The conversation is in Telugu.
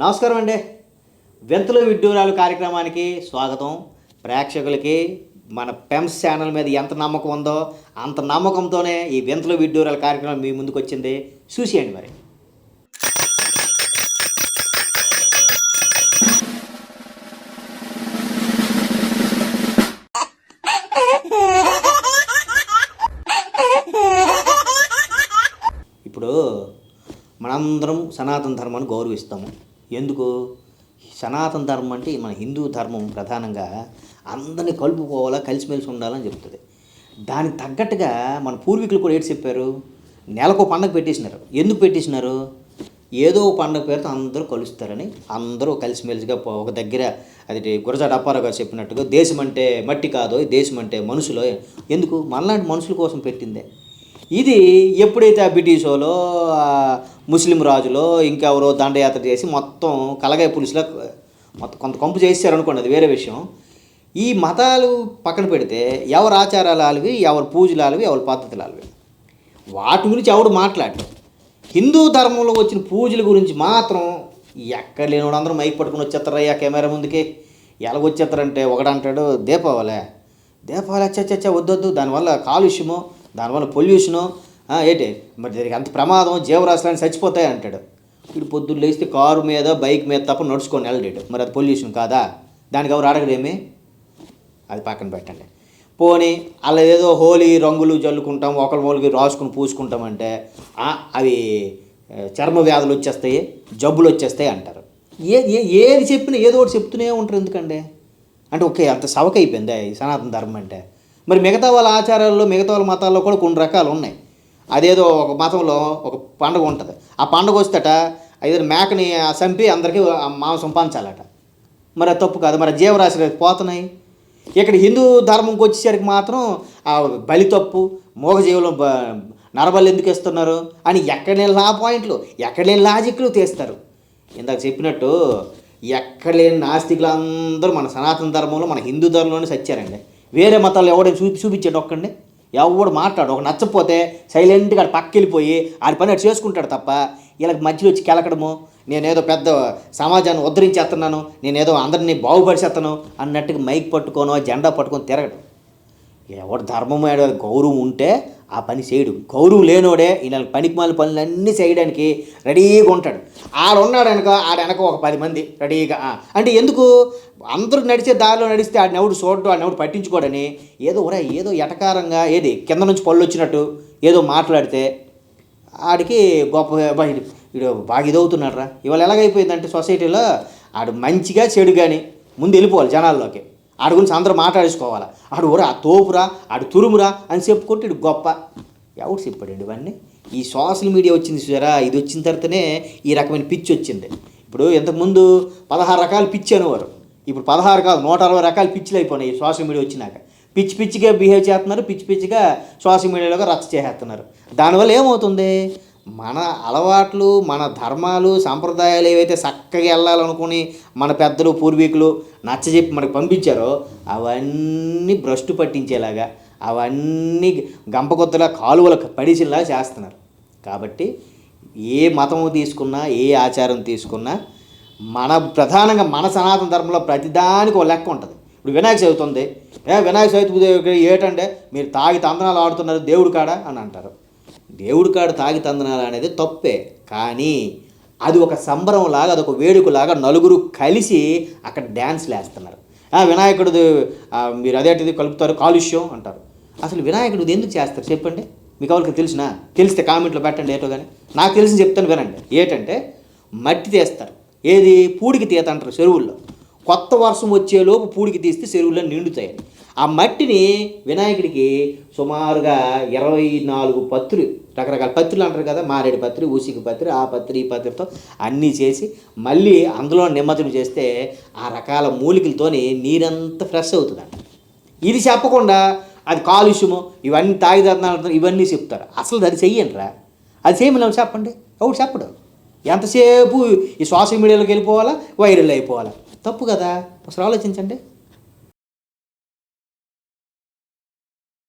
నమస్కారం అండి. వింతలు విడ్డూరాలు కార్యక్రమానికి స్వాగతం. ప్రేక్షకులకి మన పెమ్స్ ఛానల్ మీద ఎంత నమ్మకం ఉందో అంత నమ్మకంతోనే ఈ వింతలు విడ్డూరాల కార్యక్రమం మీ ముందుకు వచ్చింది. చూసేయండి మరి. ఇప్పుడు మనందరం సనాతన ధర్మాన్ని గౌరవిస్తాము. ఎందుకు? సనాతన ధర్మం అంటే మన హిందూ ధర్మం ప్రధానంగా అందరినీ కలుపుకోవాలా కలిసిమెలిసి ఉండాలని చెప్తుంది దానికి తగ్గట్టుగా మన పూర్వీకులు కూడా ఏడు చెప్పారు? నెలకు పండగ పెట్టేసినారు. ఎందుకు పెట్టేసినారు? ఏదో ఒక పండగ పేరుతో అందరూ కలుస్తారని అందరూ కలిసిమెలిసిగా ఒక దగ్గర అది గురజాడ అప్పారావు గారు చెప్పినట్టుగా దేశం అంటే మట్టి కాదో దేశం అంటే మనుషులో ఎందుకు? మనలాంటి మనుషుల కోసం పెట్టిందే. ఇది ఎప్పుడైతే ఆ బ్రిటిష్ వాళ్ళు ముస్లిం రాజులో ఇంకెవరో దండయాత్ర చేసి మొత్తం కలగాయ పులుసులో మొత్తం కొంత కొంపు చేశారనుకోండి అది వేరే విషయం. ఈ మతాలు పక్కన పెడితే ఎవరి ఆచారాలు ఆలివి ఎవరి పూజలు ఆలివి ఎవరి పద్ధతులు ఆలివి? వాటి గురించి ఎవడు మాట్లాడు హిందూ ధర్మంలో వచ్చిన పూజల గురించి మాత్రం ఎక్కడ లేనివాడు అందరూ మైక్ పట్టుకుని వచ్చేస్తారయ్యా కెమెరా ముందుకి? ఎలాగొచ్చేస్తారంటే ఒకడంటాడు దీపావళి దీపావళి అచ్చచ్చ వద్దొద్దు దానివల్ల కాలుష్యము దానివల్ల పొల్యూషను ఏంటి? మరి దీనికి అంత ప్రమాదం జీవరాశులని చచ్చిపోతాయి అంటాడు. ఇప్పుడు పొద్దున్న లేస్తే కారు మీద బైక్ మీద తప్ప నడుచుకొని వెళ్ళలేడు. మరి అది పొల్యూషన్ కాదా? దానికి ఎవరు అడగడేమి అది పక్కన పెట్టండి. పోనీ అలా ఏదో హోలీ రంగులు జల్లుకుంటాం ఒకరి ఒకరికి రాసుకుని పూసుకుంటామంటే అంటే అవి చర్మ వ్యాధులు వచ్చేస్తాయి జబ్బులు వచ్చేస్తాయి అంటారు. ఏ ఏ- ఏది చెప్పినా ఏదో ఒకటి చెప్తూనే ఉంటారు ఎందుకండి? అంటే ఓకే అంత సవకైపోయిందే ఈ సనాతన ధర్మం అంటే? మరి మిగతా వాళ్ళ ఆచారాల్లో మిగతా వాళ్ళ మతాల్లో కూడా కొన్ని రకాలు ఉన్నాయి. అదేదో ఒక మతంలో ఒక పండుగ ఉంటుంది. ఆ పండుగ వస్తేట ఏదైనా మేకని చంపి అందరికీ మాంసం పంచాలట. మరి అది తప్పు కాదు. మరి జీవరాశులు పోతున్నాయి. ఇక్కడ హిందూ ధర్మంకి వచ్చేసరికి మాత్రం ఆ బలి తప్పు మూగజీవులు నరబలు ఎందుకు ఇస్తున్నారు అని ఎక్కడ లేని లా పాయింట్లు ఎక్కడ లేని లాజిక్లు తీస్తారు. ఇందాక చెప్పినట్టు ఎక్కడ లేని నాస్తికులు అందరూ మన సనాతన ధర్మంలో మన హిందూ ధర్మంలోనే సచ్చారండి. వేరే మతాలు ఎవడైనా చూపి చూపించాడు ఒక్కడిని. ఎవడు మాట్లాడు ఒక నచ్చపోతే సైలెంట్గా పక్కకి వెళ్ళిపోయి ఆడి పని అటు చేసుకుంటాడు తప్ప వీళ్ళకి మధ్యలో వచ్చి కెలకడము నేనేదో పెద్ద సమాజాన్ని ఉద్ధరించేస్తున్నాను నేనేదో అందరినీ బాగుపరిచేస్తాను అన్నట్టుగా మైక్ పట్టుకోనో జెండా పట్టుకొని తిరగడం ఎవడు ధర్మం గౌరవం ఉంటే ఆ పని చేయడు. గౌరవం లేనోడే ఈయన పనికిమాల పనులన్నీ చేయడానికి రెడీగా ఉంటాడు. ఆడున్నాడు వెనక ఆడ వెనక ఒక పది మంది రెడీగా అంటే ఎందుకు? అందరూ నడిచే దారిలో నడిస్తే ఆడిని ఎవడు చూడడు ఆడిని ఎవడు పట్టించుకోడని ఏదో ఒరే ఏదో ఎటకారంగా ఏది కింద నుంచి పళ్ళు వచ్చినట్టు ఏదో మాట్లాడితే ఆడికి గొప్ప వీడు బాగా ఇదవుతున్నాడు రా ఇవాళ ఎలాగైపోయిందంటే సొసైటీలో ఆడు మంచిగా చెడు కానీ ముందు వెళ్ళిపోవాలి జనాల్లోకి. ఆడి గురించి అందరూ మాట్లాడేసుకోవాలి? ఆడు ఊరా తోపురా ఆడు తురుమురా అని చెప్పుకుంటే ఇడు గొప్ప. ఎవడు చెప్పాడండి ఇవన్నీ? ఈ సోషల్ మీడియా వచ్చింది చూసారా? ఇది వచ్చిన తర్వాతనే ఈ రకమైన పిచ్చి వచ్చింది. ఇప్పుడు ఇంతకుముందు పదహారు రకాల పిచ్చి అనేవారు. ఇప్పుడు పదహారు కాదు నూట అరవై రకాల పిచ్చిలు అయిపోయినాయి ఈ సోషల్ మీడియా వచ్చినాక. పిచ్చి పిచ్చిగా బిహేవ్ చేస్తున్నారు పిచ్చి పిచ్చిగా సోషల్ మీడియాలో రచ్చ చేసేస్తున్నారు. దానివల్ల ఏమవుతుంది? మన అలవాట్లు మన ధర్మాలు సాంప్రదాయాలు ఏవైతే చక్కగా వెళ్ళాలనుకుని మన పెద్దలు పూర్వీకులు నచ్చజెప్పి మనకు పంపించారో అవన్నీ భ్రష్టు పట్టించేలాగా అవన్నీ గంపకొత్తలా కాలువలకు పడిచేలా చేస్తున్నారు. కాబట్టి ఏ మతము తీసుకున్నా ఏ ఆచారం తీసుకున్నా మన ప్రధానంగా మన సనాతన ధర్మంలో ప్రతిదానికి ఒక లెక్క ఉంటుంది. ఇప్పుడు వినాయక చవితి ఉంది. వినాయక చవితి ఏటంటే మీరు తాగి తందనాలు ఆడుతున్నారు దేవుడు కాడ అని అంటారు. దేవుడి కాడ తాగి తందనాలు అనేది తప్పే. కానీ అది ఒక సంబరంలాగా అదొక వేడుకలాగా నలుగురు కలిసి అక్కడ డ్యాన్స్లు వేస్తున్నారు ఆ, వినాయకుడిది మీరు అదేటిది కలుపుతారు? కాలుష్యం అంటారు. అసలు వినాయకుడిది ఎందుకు చేస్తారు? చెప్పండి. మీకు ఎవరికి తెలిసినా? తెలిస్తే కామెంట్లో పెట్టండి ఏటో కానీ నాకు తెలిసి చెప్తాను వినండి. ఏంటంటే మట్టి తీస్తారు. ఏది? పూడికి తీత అంటారు చెరువుల్లో. కొత్త వర్షం వచ్చేలోపు పూడికి తీస్తే చెరువుల్లో నిండుతాయి ఆ మట్టిని వినాయకుడికి సుమారుగా ఇరవై నాలుగు పత్రులు రకరకాల పత్రులు అంటారు కదా మారేడు పత్రి ఊసికి పత్రి ఆ పత్రి ఈ పత్రితో అన్నీ చేసి మళ్ళీ అందులో నిమజ్జనం చేస్తే ఆ రకాల మూలికలతోని నీరంతా ఫ్రెష్ అవుతుందంట. ఇది చెప్పకుండా అది కాలుష్యము ఇవన్నీ తాగిదన్నారు ఇవన్నీ చెప్తారు. అసలు అది చెయ్యండి రా అది చేయమని చెప్పండి? ఎవడు చెప్పడు. ఎంతసేపు ఈ సోషల్ మీడియాలోకి వెళ్ళిపోవాలా? వైరల్ అయిపోవాలా? తప్పు కదా. అసలు ఆలోచించండి.